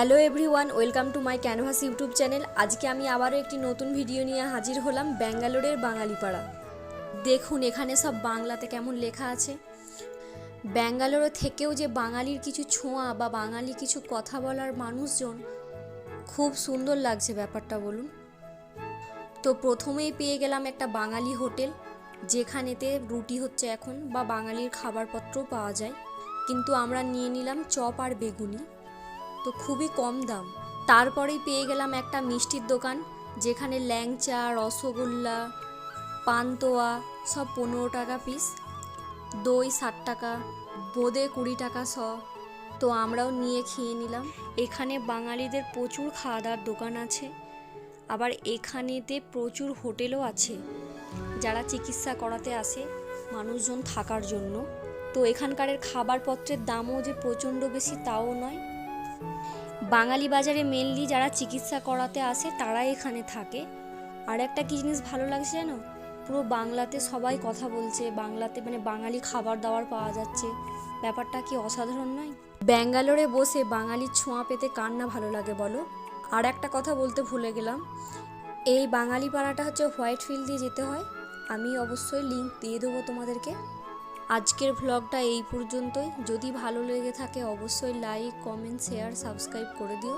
Hello everyone, welcome to my canvas YouTube channel. আজকে আমি আবারও একটি নতুন ভিডিও নিয়ে হাজির হলাম ব্যাঙ্গালোরের বাঙালিপাড়া। দেখুন, এখানে সব বাংলাতে কেমন লেখা আছে। ব্যাঙ্গালোরে থেকেও যে বাঙালির কিছু ছোঁয়া বা বাঙালি কিছু কথা বলার মানুষজন, খুব সুন্দর লাগছে ব্যাপারটা বলুন। তো প্রথমেই পেয়ে গেলাম একটা বাঙালি হোটেল, যেখানেতে রুটি হচ্ছে এখন বা বাঙালির খাবারপত্রও পাওয়া যায়। কিন্তু আমরা নিয়ে নিলাম চপ আর বেগুনি। তো খুবই কম দাম। তারপরেই পেয়ে গেলাম একটা মিষ্টির দোকান, যেখানে ল্যাংচা, রসগোল্লা, পান্তোয়া, সব পনেরো টাকা পিস দই ষাট টাকা, বোঁদে কুড়ি টাকা শ। তো আমরাও নিয়ে খেয়ে নিলাম। এখানে বাঙালিদের প্রচুর খাওয়া দাওয়ার দোকান আছে। আবার এখানেতে প্রচুর হোটেলও আছে। যারা চিকিৎসা করাতে আসে, মানুষজন থাকার জন্য। তো এখানকারের খাবারপত্রের দামও যে প্রচণ্ড বেশি, তাও নয়। বাঙালি বাজারে মেনলি যারা চিকিৎসা করাতে আসে তারাই এখানে থাকে। আর একটা কি জিনিস ভালো লাগছে জানো? পুরো বাংলাতে সবাই কথা বলছে, বাংলাতে মানে বাঙালি খাবার দাবার পাওয়া যাচ্ছে। ব্যাপারটা কি অসাধারণ নয়? ব্যাঙ্গালোরে বসে বাঙালির ছোঁয়া পেতে কার না ভালো লাগে বলো? আর একটা কথা বলতে ভুলে গেলাম। এই বাঙালি পাড়াটা হচ্ছে হোয়াইট ফিল্ড দিয়ে যেতে হয়। আমি অবশ্যই লিঙ্ক দিয়ে দেবো তোমাদেরকে। আজকের ভ্লগটা এই পর্যন্তই। যদি ভালো লেগে থাকে, অবশ্যই লাইক কমেন্ট শেয়ার সাবস্ক্রাইব করে দিও।